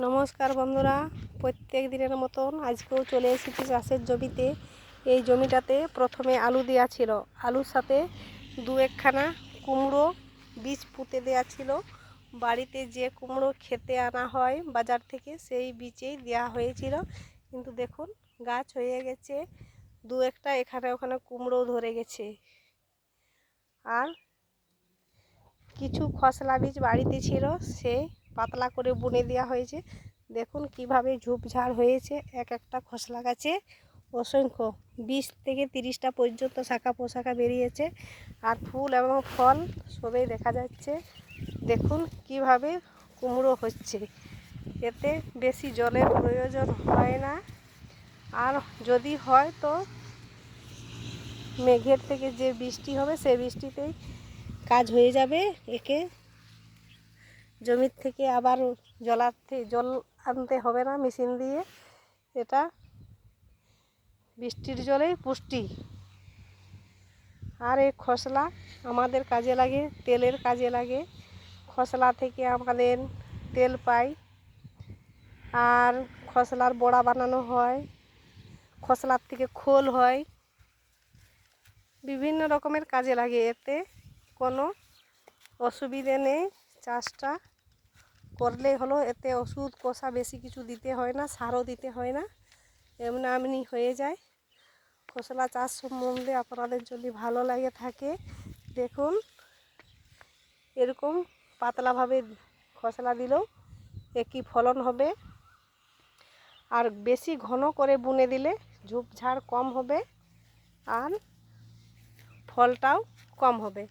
নমস্কার বন্ধুরা, প্রত্যেক দিনের মতন আজকেও চলে এসেছি চাষের জমিতে। এই জমিটাতে প্রথমে আলু দেওয়া ছিল। আলুর সাথে দু একখানা কুমড়ো বীজ পুঁতে দেওয়া ছিল। বাড়িতে যে কুমড়ো খেতে আনা হয় বাজার থেকে সেই বীজেই দেওয়া হয়েছিল। কিন্তু দেখুন, গাছ হয়ে গেছে। দু একটা এখানে ওখানে কুমড়ো ধরে গেছে। আর কিছু খসলা বীজ বাড়িতে ছিল, সে পাতলা করে বুনে দেওয়া হয়েছে। দেখুন কীভাবে ঝোপঝাড় হয়েছে। এক একটা খসলা গাছে অসংখ্য বিশ থেকে তিরিশটা পর্যন্ত শাখা পোশাখা বেরিয়েছে আর ফুল এবং ফল সবই দেখা যাচ্ছে। দেখুন কীভাবে কুমড়ো হচ্ছে। এতে বেশি জলের প্রয়োজন হয় না। আর যদি হয় তো মেঘের থেকে যে বৃষ্টি হবে সে বৃষ্টিতেই কাজ হয়ে যাবে। একে জমির থেকে আবার জলাতে, জল আনতে হবে না, মেশিন দিয়ে। এটা বৃষ্টির জলেই পুষ্টি। আর এই খসলা আমাদের কাজে লাগে, তেলের কাজে লাগে। খসলা থেকে আমাদের তেল পাই। আর খসলার বড়া বানানো হয়। খসলার থেকে খোল হয়। বিভিন্ন রকমের কাজে লাগে এতে। কোনো অসুবিধে নেই, চাষটা করলেই হলো এতে ওষুধ কষা বেশি কিছু দিতে হয় না, সারও দিতে হয় না। এমনি এমনি হয়ে যায়। খসলা চাষ সম্বন্ধে আপনাদের যদি ভালো লাগে থাকে, দেখুন। এরকম পাতলাভাবে খসলা দিলেও একই ফলন হবে। আর বেশি ঘন করে বুনে দিলে ঝোপঝাড় কম হবে আর ফলটাও কম হবে।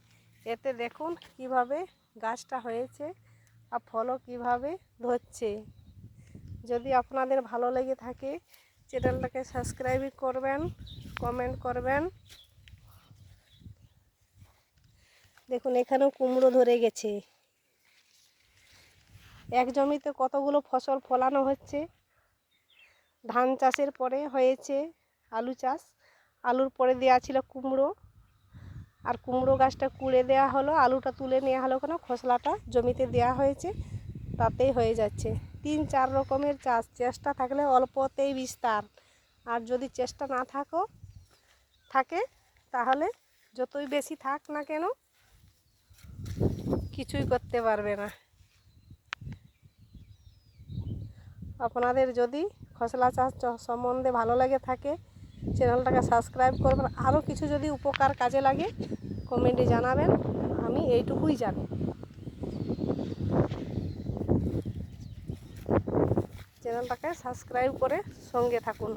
এতে দেখুন কীভাবে গাছটা হয়েছে। আর ফলও কীভাবে ধরছে? যদি আপনাদের ভালো লেগে থাকে চ্যানেলটাকে সাবস্ক্রাইব করবেন কমেন্ট করবেন। দেখুন, এখানেও কুমড়ো ধরে গেছে। এক জমিতে কতগুলো ফসল ফলানো হচ্ছে? ধান চাষের পরে হয়েছে আলু চাষ। আলুর পরে দেওয়া ছিল কুমড়ো। আর কুমড়ো গাছটা কুড়ে দেওয়া হলো, আলুটা তুলে নেওয়া হলো কেন? খোসলাটা জমিতে দেওয়া হয়েছে, তাতেই হয়ে যাচ্ছে। তিন চার রকমের চাষ, চেষ্টা থাকলে অল্পতেই বিস্তার। আর যদি চেষ্টা না থাকো, থাকে, তাহলে যতই বেশি থাক না কেন, কিছুই করতে পারবে না। আপনাদের যদি খসলা চাষ সম্বন্ধে ভালো লাগে থাকে চ্যানেলটাকে সাবস্ক্রাইব করবেন। আরও কিছু যদি উপকার কাজে লাগে, কমেন্টে জানাবেন। আমি এইটুকুই জানি। চ্যানেলটাকে সাবস্ক্রাইব করে সঙ্গে থাকুন।